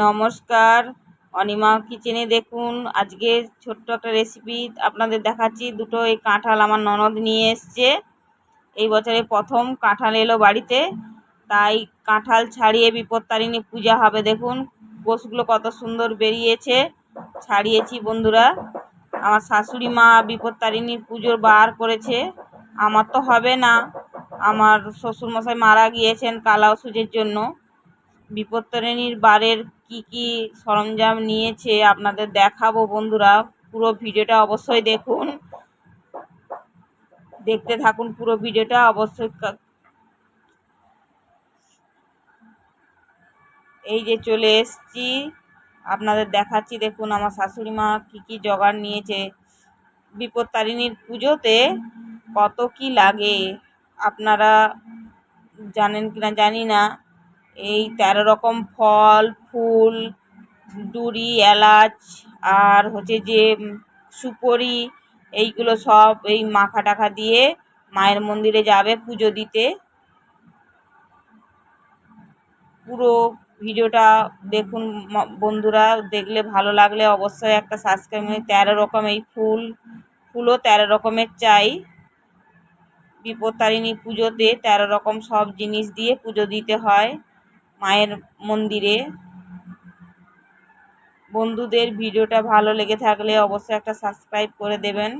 নমস্কার, অনিমা কিচেনে দেখুন। আজকে ছোট্ট একটা রেসিপি আপনাদের দেখাচ্ছি। দুটো এই কাঁঠাল আমার ননদ নিয়ে এসছে। এই বছরে প্রথম কাঁঠাল এলো বাড়িতে। তাই কাঁঠাল ছাড়িয়ে বিপত্তারিণী পূজা হবে। দেখুন গোছগুলো কত সুন্দর বেরিয়েছে। ছাড়িয়েছি বন্ধুরা। আমার শাশুড়ি মা বিপত্তারিণীর পুজোর বার করেছে। আমার তো হবে না। আমার শ্বশুরমশাই মারা গিয়েছেন কালা ওষুধের জন্য। বিপত্তারিণীর বারের কি কি সরঞ্জাম নিয়েছে আপনাদের দেখাবো বন্ধুরা। পুরো ভিডিওটা অবশ্যই দেখুন। দেখতে থাকুন পুরো ভিডিওটা অবশ্যই এই যে চলে এসছি। আপনাদের দেখাচ্ছি, দেখুন আমার শাশুড়ি মা কী কী জোগাড় নিয়েছে। বিপত্তারিণীর পুজোতে কত কি লাগে, আপনারা জানেন কিনা জানি না। এই তেরো রকম ফল, ফুল ডুরি এলাচ, আর হচ্ছে যে সুপরি, এইগুলো সব এই মাখা টাখা দিয়ে মায়ের মন্দিরে যাবে পুজো দিতে। পুরো ভিডিওটা দেখুন বন্ধুরা, দেখলে ভালো লাগলে অবশ্যই একটা সাবস্ক্রাইব তেরো রকম এই ফুল, ফুলও তেরো রকমের চাই। বিপত্তারিণী পুজোতে তেরো রকম সব জিনিস দিয়ে পুজো দিতে হয়। মায়ের মন্দিরে। বন্ধুদের ভিডিওটা ভালো লেগে থাকলে অবশ্যই একটা সাবস্ক্রাইব করে দেবেন।